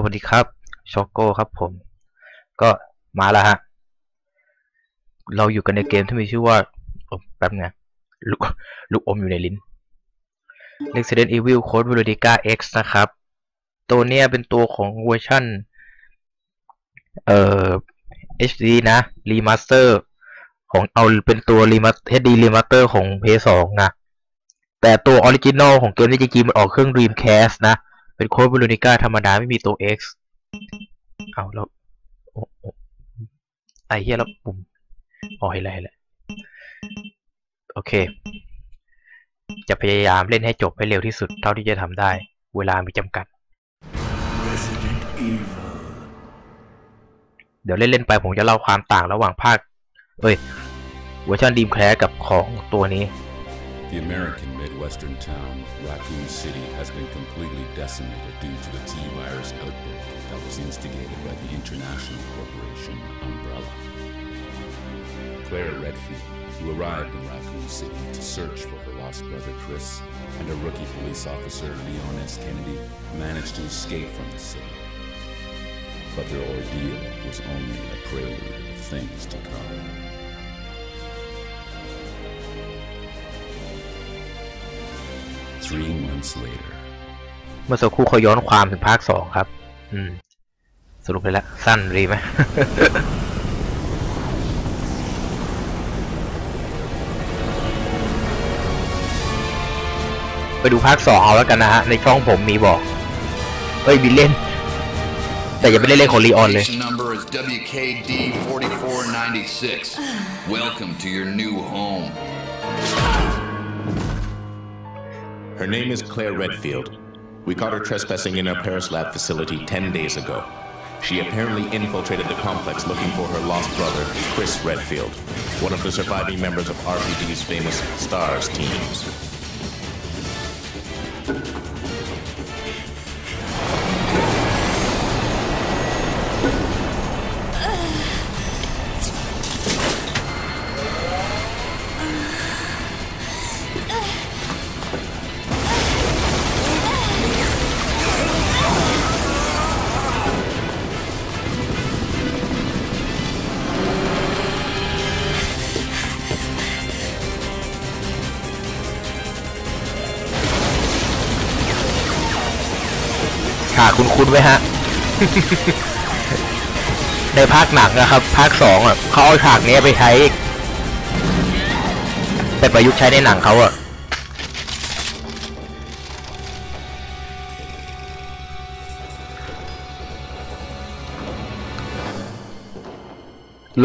สวัสดีครับช็อกโก้ครับผม ก็มาแล้วฮะ เราอยู่กันในเกมที่มีชื่อว่าแป๊บนึงนะลูกลูกอมอยู่ในลิ้น Resident Evil Code Veronica X นะครับ ตัวเนี้ยเป็นตัวของเวอร์ชันเอ่อ HD นะ Remaster ของเอาเป็นตัว Remaster HD Remaster ของ PS2 นะ แต่ตัวออริจินอลของเกมนี้จริงๆมันออกเครื่อง Dreamcast นะ เป็นโค้ด Veronica ธรรมดาไม่มีตัว X เอาแล้วโอ้โอ้ไอเฮียแล้วปุ่มอ๋อเห็นแล้วเห็นแล้วโอเค จะพยายามเล่นให้จบให้เร็วที่สุดเท่าที่จะทำได้ เวลามีจำกัด เดี๋ยวเล่นๆไปผมจะเล่าความต่างระหว่างภาค เอ้ยเวอร์ชันดีมแคร์กับของตัวนี้ The American Midwestern town, Raccoon City, has been completely decimated due to the T-virus outbreak that was instigated by the international corporation Umbrella. Claire Redfield, who arrived in Raccoon City to search for her lost brother Chris, and a rookie police officer, Leon S. Kennedy, managed to escape from the city. But their ordeal was only a prelude of things to come. Three months later, เมื่อสักครู่เขาย้อนความถึงภาคสองครับ อืม สรุปไปแล้ว สั้นดีไหม ไปดูภาคสองเอาแล้วกันนะฮะ ในช่องผมมีบอกเอ้ย บินเล่น แต่อย่าไปเล่นเล่นของลีออนเลย Station number is WKD 4496. Welcome to your new home. Her name is Claire Redfield. We caught her trespassing in our Paris lab facility 10 days ago. She apparently infiltrated the complex looking for her lost brother, Chris Redfield, one of the surviving members of RPD's famous STARS teams. ากคุณคุณไว้ฮะ ในภาคหนังนะครับ ภาคสองอะเขาเอาฉากนี้ไปใช้ไปประยุกต์ใช้ในหนังเขาอะ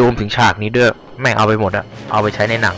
รวมถึงฉากนี้ด้วย แม่งเอาไปหมดอะเอาไปใช้ในหนัง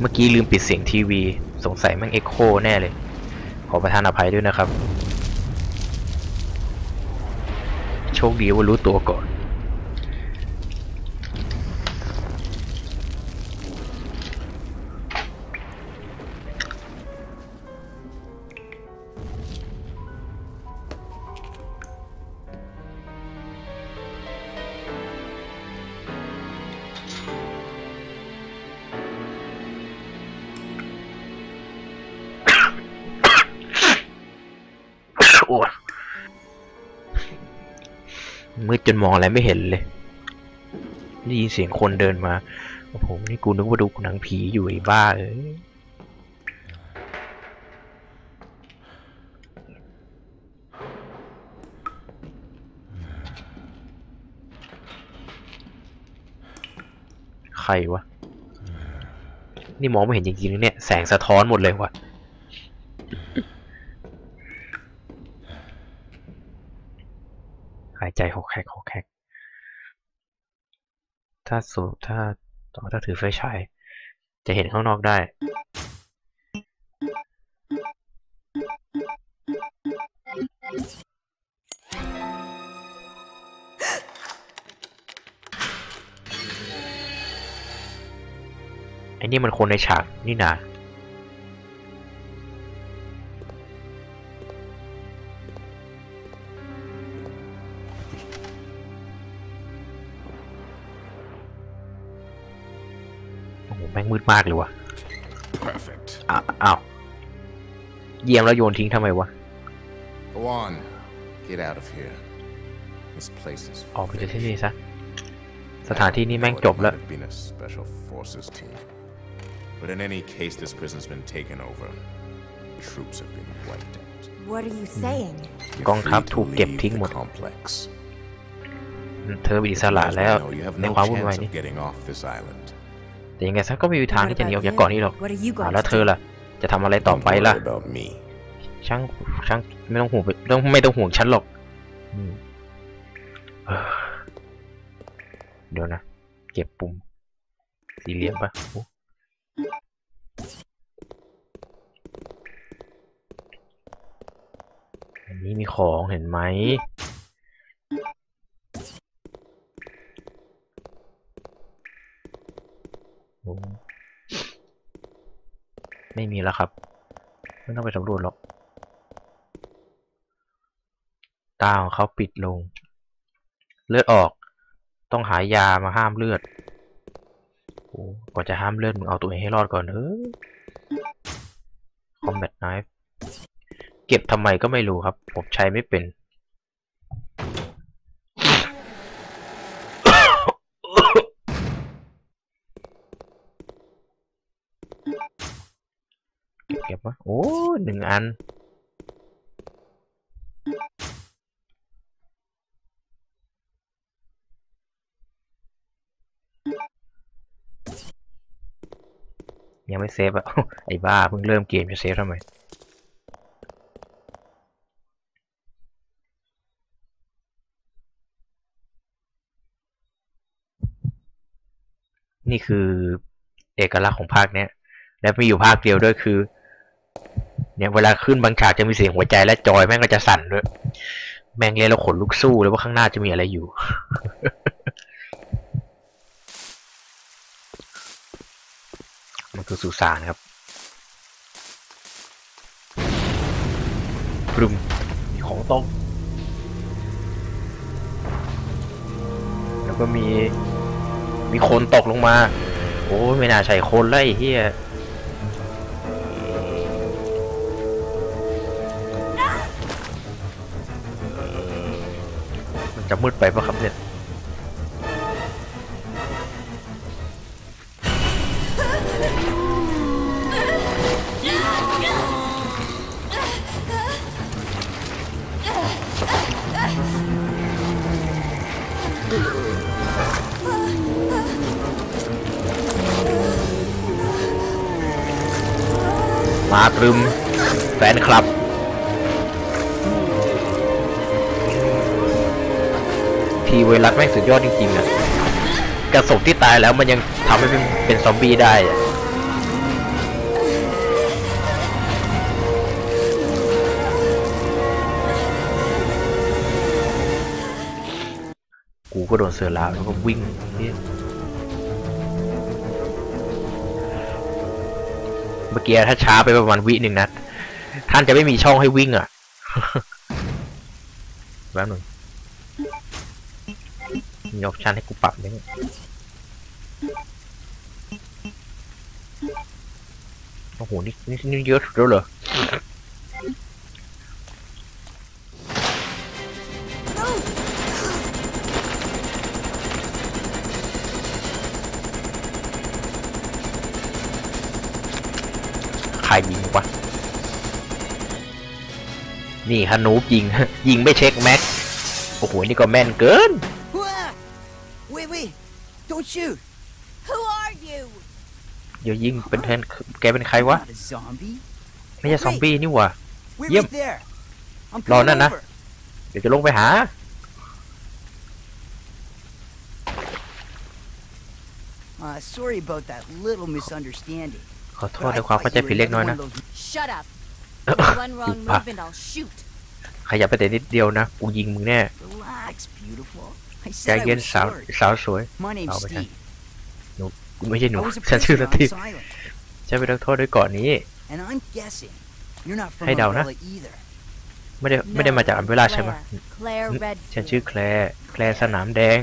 เมื่อกี้ลืมปิดเสียงทีวี สงสัยแม่งเอ็กโคแน่เลย ขอประทานอภัยด้วยนะครับ โชคดีว่ารู้ตัวก่อน จนมองอะไรไม่เห็นเลยได้ยินเสียงคนเดินมาโอ้โหนี่กูนึกว่าดูหนังผีอยู่ไอ้บ้าเอ้ยใครวะ นี่มองไม่เห็นจริงๆเนี่ย แสงสะท้อนหมดเลยว่ะ หาย ใจหกแคกหกแคกถ้าสูบถ้าถ้าถือไฟฉาย จะเห็นข้างนอกได้ ไอ้นี่มันคนในฉากนี่นา ม่งมืดมากเลยว่ะ Perfect. อ้าวอ้าวเยี่ยมแล้วโยนทิ้งทำไมวะ Go on. Get out of here. This place is ออกไปจากที่ finished. นี่ซะสถานที่นี้แม่ง Though it จบแล้ว might have been a special forces team. But in any case, this prison's been taken over. Troops have been wiped out. What are you saying? You're กองทัพ free to ถูกเก็บ leave ทิ้ง the หมด complex. เธอเป็นอิสระ As we แล้ว know, you have ใน no ความวุ่นวาย chance นี้ แต่ยังไงซะก็ไม่มีทาง What ที่จะหนีออก about จากเกาะนี้หรอก you? What are you อ่า going แล้ว to เธอ do? ล่ะ จะทำอะไรต่อ Don't ไปล่ะ worry about me. ช่างช่างไม่ต้องห่วงไม่ต้องไม่ต้องห่วงฉันหรอกอืมเออเดี๋ยวนะ เก็บปุ่มสี่เหลี่ยมปะโอ้อันนี้มีของเห็นไหม ไม่มีแล้วครับ ไม่ต้องไปสำรวจหรอก ตาของเขาปิดลง เลือดออก ต้องหายามาห้ามเลือดโอ้กว่าจะห้ามเลือดมึงเอาตัวเองให้รอดก่อนเออ combat knife เก็บทำไมก็ไม่รู้ครับ ผมใช้ไม่เป็น เก็บเก็บวะโอ้หนึ่ง อัน ยังไม่เซฟอะไอ้บ้าเพิ่งเริ่มเกมจะเซฟทำไมนี่คือเอกลักษณ์ของภาคเนี้ย และมีอยู่ภาคเดียวด้วยคือ เนี่ยเวลาขึ้นบางฉากจะมีเสียงหัวใจและจอยแม่งก็จะสั่นด้วย แม่งเล่นแล้วขนลุกสู้เลยว่าข้างหน้าจะมีอะไรอยู่ มันคือสุสานครับปรุมมีของตกแล้วก็มีมีคนตกลงมา โอ้ไม่น่าใช่คนเลยเฮีย จะมืดไปปะครับเนี่ยมาตรึมแฟนคลับ ทีเวรัสแม่งสุดยอดจริงๆอะกระสบที่ตายแล้วมันยังทำให้เป็นเป็นซอมบี้ได้อะกูก็โดนเสือลาวแล้วก็วิ่งเหี้เมื่อกี้ถ้าช้าไปประมาณวิหนึ่งนะท่านจะไม่มีช่องให้วิ่งอะ แป๊บหนึง มีออปชันให้กูปรับไหมเนี่ยโอ้โห นี่นี่นี่เยอะสุดแล้วเหรอใครยิงวะนี่ฮานูบยิง ยิงไม่เช็คแม็ก โอ้โห นี่ก็แม่นเกิน about you? Who are you? อย่ายิงเป็นแทนแกเป็นใครวะ Not a zombie. ไม่ใช่ซอมบี้นี่หว่า We're Yep. right there. I'm coming no, no. over. เดี๋ยวจะลงไปหา Uh, sorry about that little misunderstanding. ขอโท But ษ I ในความ thought เข้าใจ you ผิ were ดเล็กน้อย another นะ one of those- Shut up. One wrong move and I'll shoot. ขยับไปแต่นิดเดียวนะ กูยิงมึงแน่ Relax, beautiful. I ใจ said I เย็น was สาว short. สาวสวย My name's Oh, okay. Steve. กูไม่ใช่หนู I was a ฉันชื่อส prisoner ตี on ฟ this island, ฉันไปนักโทษด้วยก่อนนี้ and I'm guessing you're not from Hey, Dao, Umbrella either. ไม่ได้ไม่ได้มาจากอัมเบล่าใช่ไหม Claire ฉันชื่อ Redfield. แคลร์แคลร์สนามแดง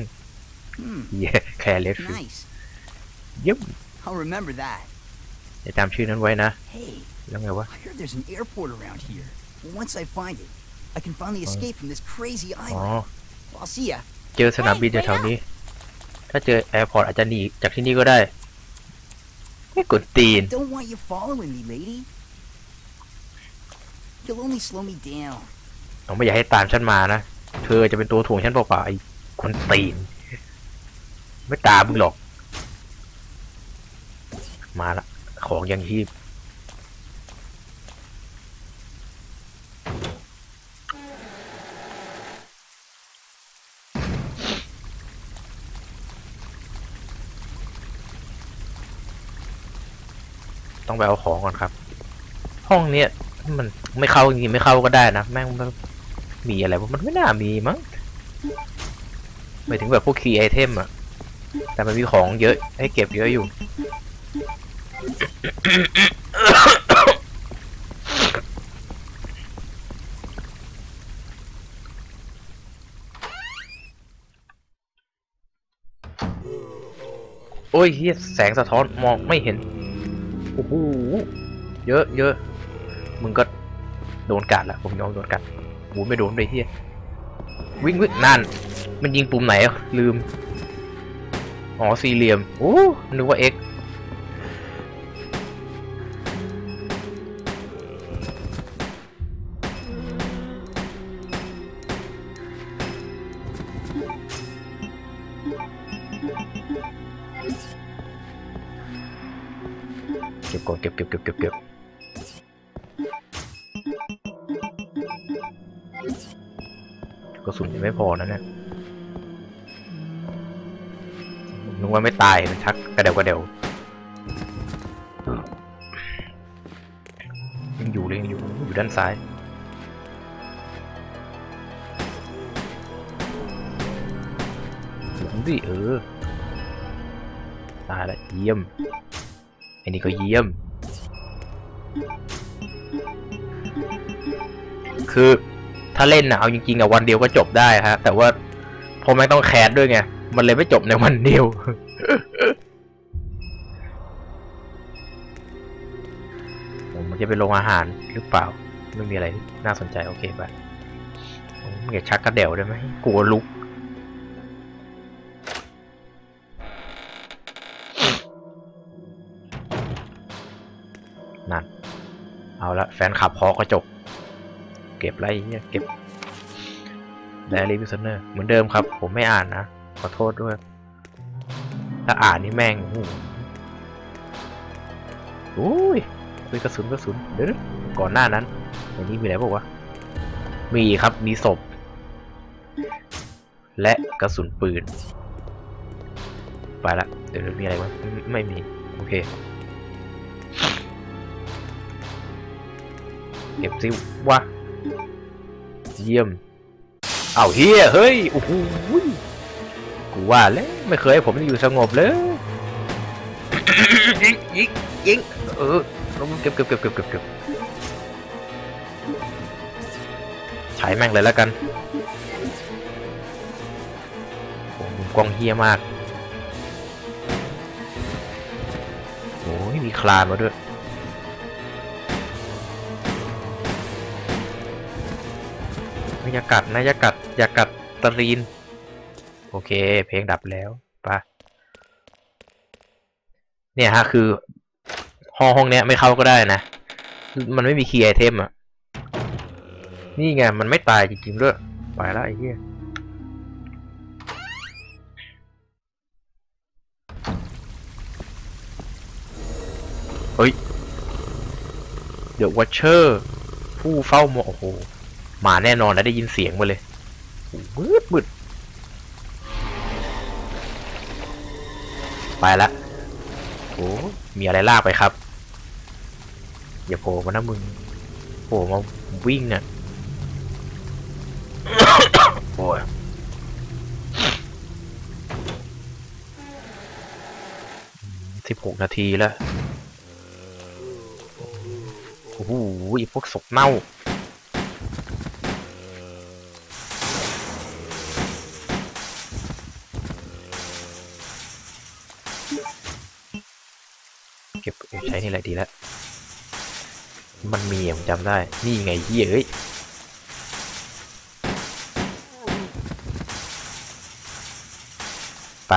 Hmm, เย้แคลร์เลฟฟิล nice. เยี่ยม I'll remember that. จะจำชื่อนั้นไว้นะ Hey, แล้วไงวะ I heard there's an airport around here. Once I find it, I can finally escape from this crazy อ๋อ island. I'll see ya. เจอสนามบินแถวๆนี้ ถ้าเจอแอร์พอร์ตอาจจะหนีจากที่นี่ก็ได้ ไม่กดตีน Don't want you following me, lady. You'll only slow me down. ผมไม่อยากให้ตามฉันมานะ เธอจะเป็นตัวถ่วงฉันเปล่าๆไอ้คนตีน ไม่ตามมึงหรอก มาละ ของยังชีพ ต้องไปเอาของก่อนครับ ห้องเนี้ยมันไม่เข้าจริงไม่เข้าก็ได้นะแม่งมันมีอะไรมันไม่น่ามีมั้งหมายถึงแบบพวกคีย์ไอเทมอะแต่มันมีของเยอะให้เก็บเยอะอยู่ โอ้ยเฮียแสงสะท้อนมองไม่เห็น โอ้โหเยอะเยอะมึงก็โดนกัดละผมยอมโดนกัดหูไม่โดนเลยเฮียวิ่งวิ่งนั่น มันยิงปุ่มไหนอะลืม อ๋อสี่เหลี่ยมโอ้นึกว่า X ก็บก่อนเก็บเก็บเก็บเก็บเก็บกระสุนยังไม่พอนะเนี่ยนึกว่าไม่ตายมันชักกระเดวกระเดวยังอยู่เลยยังอยู่อยู่ด้านซ้ายหลังดิเออตายละเยี่ยมอันนี้ก็เยี่ยม คือถ้าเล่นนะเอาจริงๆอะวันเดียวก็จบได้ฮะ แต่ว่าพอไม่ต้องแคสด้วยไง มันเลยไม่จบในวันเดียว ผมจะไปลงอาหารหรือเปล่า ไม่มีอะไรน่าสนใจ โอเคไปผมอยากชักกระเดี่ยวได้ไหมกลัวลุก ละแฟนขับพอกระจก เก็บไรเนี่ยเก็บไดอารี่พิซเนอร์เหมือนเดิมครับ ผมไม่อ่านนะ ขอโทษด้วย ถ้าอ่านนี่แม่งโอ้โหโอ้ยปืนกระสุนกระสุนเดี๋ยวก่อนหน้านั้นในนี้มีอะไรบอกว่าวะมีครับมีศพ และกระสุนปืน ไปละ เดี๋ยวมีอะไรวะไม่มี โอเค เก็บซิวะเยี่ยมเอาเฮียเฮ้ยโอ้โหยกูว่าแล้วไม่เคยให้ผมอยู่สงบเลยยิงยิงยิงเออเก็บเก็บเก็บเก็บเก็บเก็บใช้แม่งเลยแล้วกันโอ้โหมุมกล้องเฮียมากโอ้ยมีคลานมาด้วย อย่ากัดนะอย่ากัดอย่ากัดตรีน โอเค เพลงดับแล้วไปะเนี่ยฮะคือ ห้องห้องเนี้ยไม่เข้าก็ได้นะ มันไม่มีคีย์ไอเทมอะ นี่ไง มันไม่ตายจริงๆด้วยไปและไอ้เหี้ยเฮ้ย เดี๋ยววัชเชอร์ ผู้เฝ้ามองโอ้โห มาแน่นอนนะได้ยินเสียงมาเลยโอ้โหมืดมืดไปละโอ้มีอะไรลากไปครับ อย่าโผล่มานะมึงโผล่มาวิ่งอะโอ้ยสิบหกนาทีแล้ว โอ้โหไอ้พวกศพเน่า เก็บเก็บใช้นี่แหละดีแล้ว มันมีอะผมจำได้ นี่ไงเหี้ยเอ้ยไป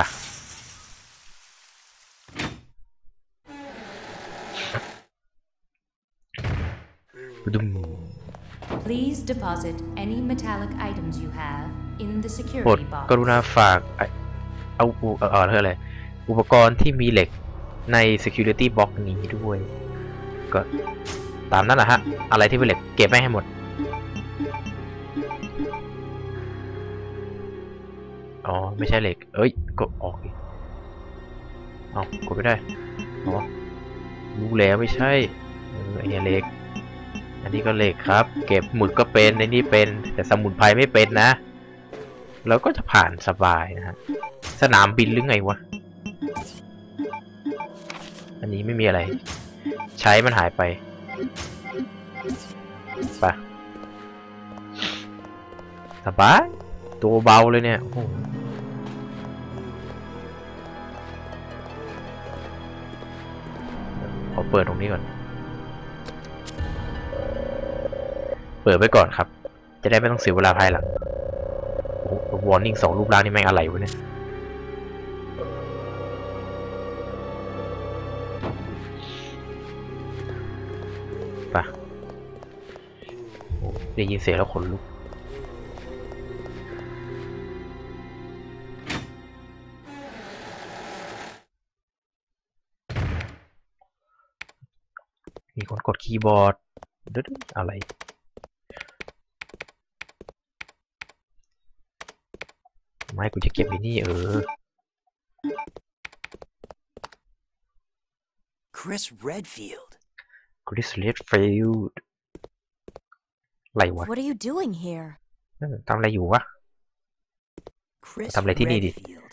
ะดุม Please deposit any metallic items you have in the โปรด security กรุ box. ณาฝากไอ้เอาอุเออเออเท่าอะไรอุปกรณ์ที่มีเหล็ก ใน security box นี้ด้วย ก็ตามนั้นแหละฮะ อะไรที่เป็นเหล็กเก็บไม่ให้หมด อ๋อ ไม่ใช่เหล็ก เอ้ยก็ออกเอากดไม่ได้ อ๋อ รู้แล้วไม่ใช่ เออไอเนี่ยเหล็ก อันนี้ก็เหล็กครับ เก็บหมึกก็เป็นในนี่เป็น แต่สมุนไพรไม่เป็นนะ แล้วก็จะผ่านสบายนะฮะ สนามบินหรือไงวะ อันนี้ไม่มีอะไร ใช้มันหายไปไปสบาย ตัวเบาเลยเนี่ยโอ้โหขอเปิดตรงนี้ก่อน เปิดไว้ก่อนครับ จะได้ไม่ต้องเสียเวลาภายหลังโอ้โหวอร์นิ่งสองรูปร่างนี่แม่งอะไรวะเนี่ย ได้ยินเสียงแล้วขนลุกมีคนกดคีย์บอร์ดเดี๋ยวๆอะไร ไม่กูจะเก็บไว้นี่เออ Chris Redfield. คริสเลดฟิลด์ อะไรวะ What are you doing here? เออทำอะไรอยู่วะ Chris Tạm lại thế này đi. Redfield.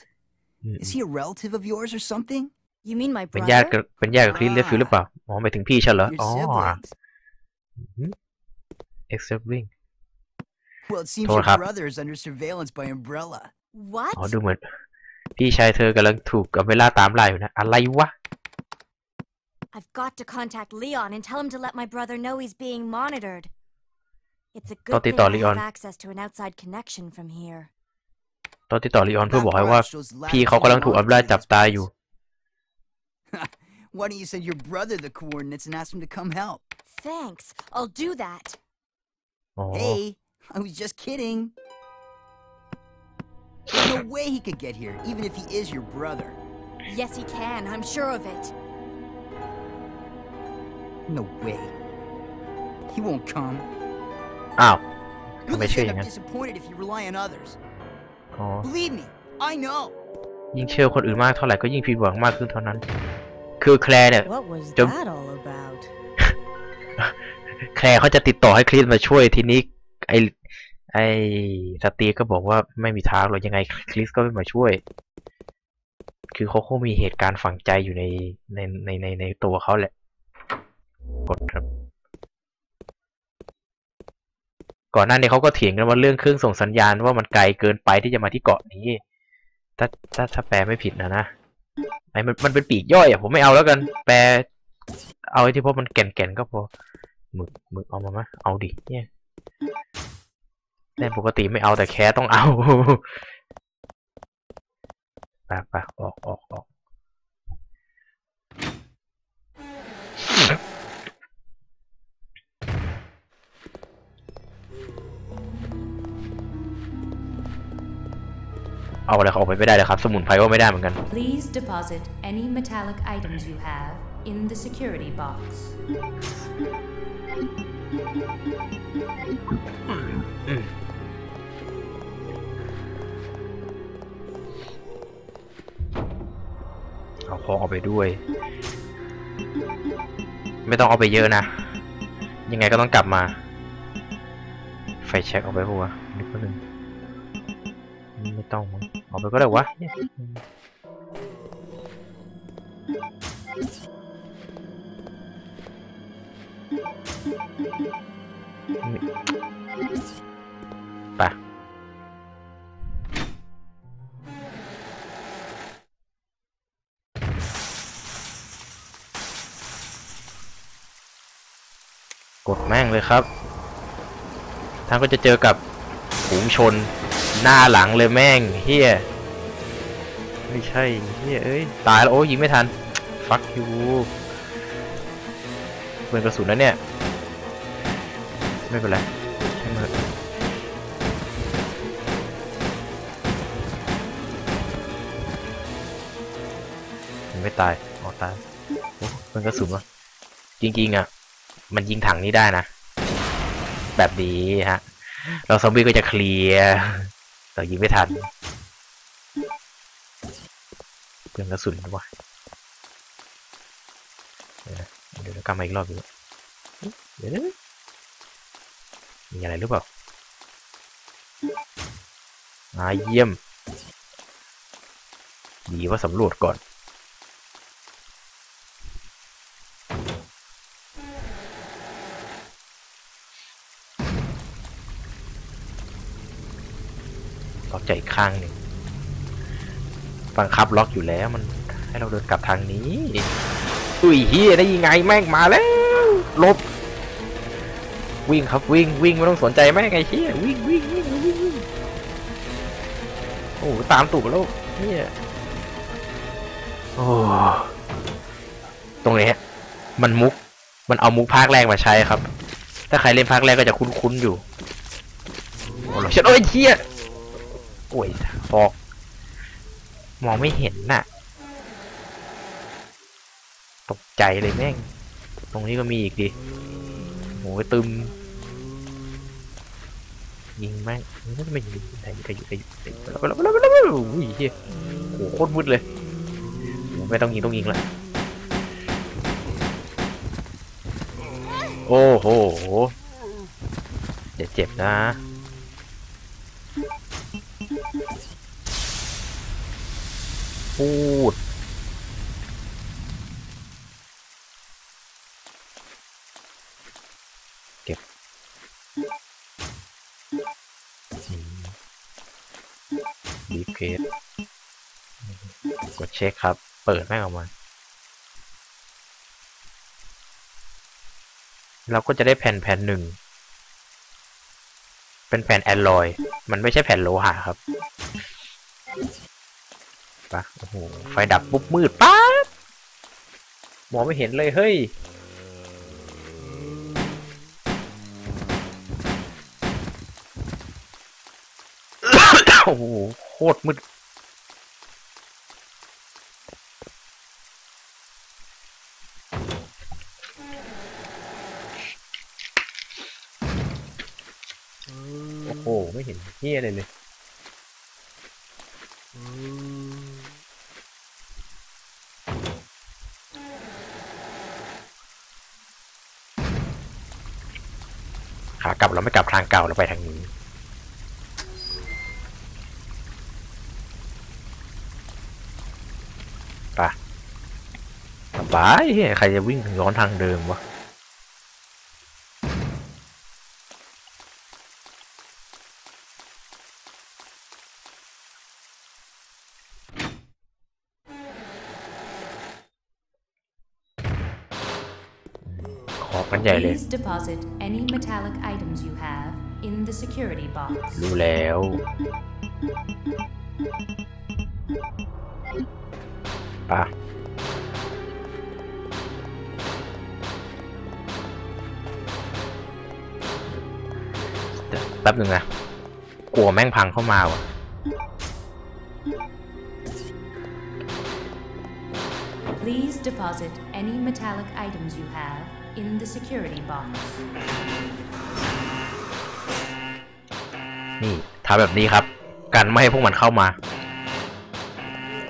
อืม Is he a relative of yours or something? You mean my เป็นญาติกับ brother? เป็นญาติกับคริสเลดฟิลด์หรือเปล่า อ๋อหมายถึงพี่ฉันเหรอ Your อ๋อ siblings? เอ็กซ์บิง Well, it seems Thôi your hả? brother is under surveillance by Umbrella. อ๋อ What? ดูเหมือน พี่ชายเธอกำลังถูกกับเวลาตามล่าอยู่นะ อะไรวะ I've got to contact Leon and tell him to let my brother know he's being monitored. It's a good Tao thing tỏ I Leon. have access to an outside connection from here. ตอนติดต่อลีออนเพื่อ That บอกให้ว่า part shows พี่เขากำลังถูกอับไล่จับตายอยู่ Why don't you send your brother the coordinates and ask him to come help? Thanks. I'll do that. อ๋อ Hey, I was just kidding. There's no way he could get here, even if he is your brother. Yes, he can. I'm sure of it. No way. He won't come. อ้าวทำ You'll ไม just เชื่ออ end ย่าง up นั้น disappointed if you rely on others. อ๋อ Believe me, I know. ยิ่งเชื่อคนอื่นมากเท่าไหร่ก็ยิ่งผิดหวังมากขึ้นเท่านั้น คือแคลร์เนี่ย What was Don't- that all about? แคลร์เขาจะติดต่อให้คริสมาช่วยทีนี้ไอไอสตีฟก็บอกว่าไม่มีทางหรอกยังไงคริสก็ไม่มาช่วย คือเขาคงมีเหตุการณ์ฝังใจอยู่ในในในในในตัวเขาแหละกดครับ ก่อนหน้านี้เขาก็เถียงกันว่าเรื่องเครื่องส่งสัญญาณว่ามันไกลเกินไปที่จะมาที่เกาะนี้ ถ้าถ้าถ้าแปลไม่ผิดนะนะไอ้มันมันเป็นปีกย่อยอะผมไม่เอาแล้วกัน แปล เอาไอ้ที่พวกมันแก่นๆก็พอหมึกหมึกเอามาไหมเอาดิเนี่ยแน่ปกติไม่เอาแต่แคสต้องเอาไปไปออกออกออก เอาอะไรเขาออกไปไม่ได้เลยครับ สมุนไพรก็ไม่ได้เหมือนกัน Please deposit any metallic items you have in the security box. เอาของเอาไปด้วย ไม่ต้องเอาไปเยอะนะ ยังไงก็ต้องกลับมา ไฟแช็กเอาไปปะวะนึกว่านึงไม่ ต้องมั้งเอาไปก็ได้วะเนี่ยไปกดแม่งเลยครับท่านก็จะเจอกับฝูงชน หน้าหลังเลยแม่งเฮียไม่ใช่เฮียเอ้ยตายแล้วโอ้ยยิงไม่ทันฟักยูเปืนกระสุนนะเนี่ย ไม่เป็นไรให้มันเถอะยังไม่ตายอ๋อตายโอ้เปืนกระสุนวะจริงๆอะ มันยิงถังนี้ได้นะ แบบนี้ฮะ เราซอมบี้ก็จะเคลียร์ แต่ยิงไม่ทันเปลืองกระสุนวะเดี๋ยวนะเดี๋ยวกลับมาอีกรอบดูเดี๋ยวมีอะไรหรือเปล่าอาเยี่ยม ดีว่าสำรวจก่อน ล็อกใจอีกข้างหนึ่งบังคับล็อกอยู่แล้วมันให้เราเดินกลับทางนี้อุ้ยเฮียได้ยังไงแม่งมาแล้วลบ วิ่งครับวิ่งวิ่งไม่ต้องสนใจแม่งไงเฮียวิ่งวิ่งวิ่งวิ่งวิ่งโอ้ตามตูดมาแล้วเฮียโอ้ตรงนี้มันมุกมันเอามุกภาคแรกมาใช้ครับ ถ้าใครเล่นภาคแรกก็จะคุ้นๆอยู่โอ้โหเชดโอ้ยเฮีย โอ้ยฟอก มองไม่เห็นน่ะ ตกใจเลยแม่ง ตรงนี้ก็มีอีกดิโอ้ยตึม ยิงแม่งนี่ไม่ยิงแต่ยิงแต่ยิงแต่ยิงแต่ยิงแล้วแล้วแล้วแล้วอุ้ยเฮียโหโคตรมืดเลยไม่ต้องยิงต้องยิงละโอ้โหเดี๋ยวเจ็บนะ พูด เก็บบีเคสกดเช็คครับ เปิดแม่งออกมา เราก็จะได้แผ่นแผ่นหนึ่ง เป็นแผ่นแอนลอย มันไม่ใช่แผ่นโลหะครับ ปะโอ้โห ไฟดับปุ๊บมืดปั๊บมองไม่เห็นเลยเฮ้ย โอ้โห โคตรมืดโอ้โห ไม่เห็นเฮียอะไรเลยางเก่าเราไปทางนี้ ไปสบายใครจะวิ่งย้อนทางเดิมวะขอกันใหญ่เลย Please deposit any metallic items you have in the security box. รู้แล้ว ปะเดี๋ยวแป๊บหนึ่งนะ กลัวแม่งพังเข้ามาว่ะ Please deposit any metallic items you have in the security box. นี่ทำแบบนี้ครับ กันไม่ให้พวกมันเข้ามา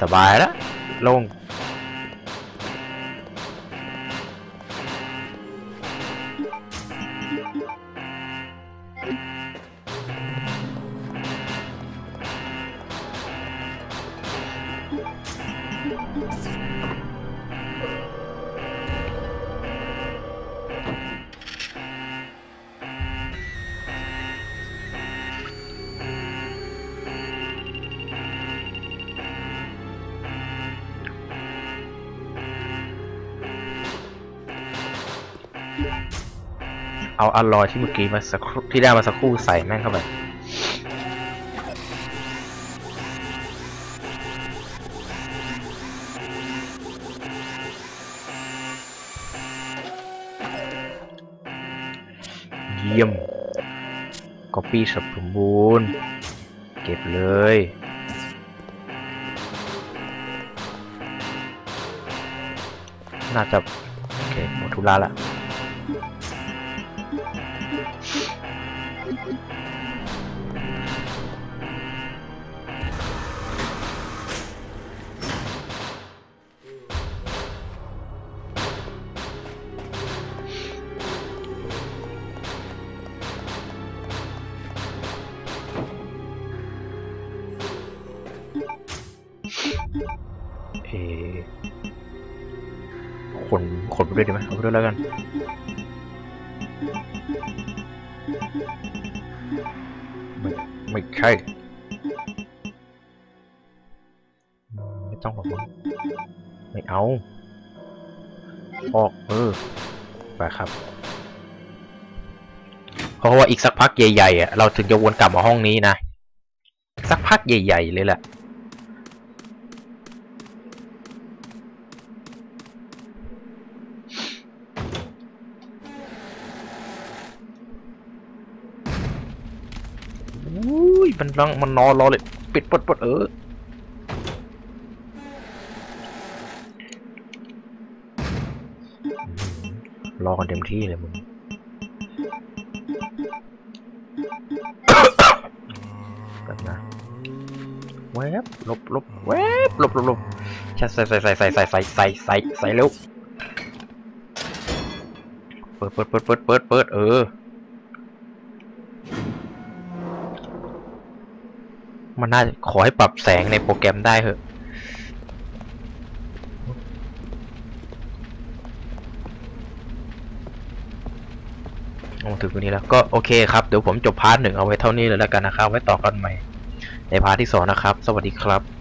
สบายแล้วโล่ง เอาอลลอยที่เมื่อกี้มาสักครู่ที่ได้มาสักครู่ใส่แม่งเข้าไปเยี่ยมก๊อปปี้สมบูรณ์ เก็บเลยน่าจะ โอเค หมดธุระละ ขนไปด้วยดีไหมเอาไปด้วยแล้วกัน ไม่ไม่ใช่ ไม่ต้องหรอกมั้งไม่เอา ออกเออ ไปครับ เพราะว่าอีกสักพักใหญ่ๆอะเราถึงจะวนกลับมาห้องนี้นะ สักพักใหญ่ ๆ เลยแหละ อุ้ยมันรังมันนอนรอเลย ปิดปดปดเออรอกันเต็มที่เลยมึงแบบนะแวบลบลบแวบลบลบลบชัดใส่ใส่ใส่ใส่ใส่ใส่ใส่ใส่ใส่เร็วเปิดเปิดเปิดเปิดเปิดเปิดเออ มันน่าขอให้ปรับแสงในโปรแกรมได้เหอะโอ้ถึงตรงนี้แล้วก็โอเคครับ เดี๋ยวผมจบพาร์ทหนึ่งเอาไว้เท่านี้เลยแล้วกันนะครับ ไว้ต่อกันใหม่ ในพาร์ทที่สองนะครับ สวัสดีครับ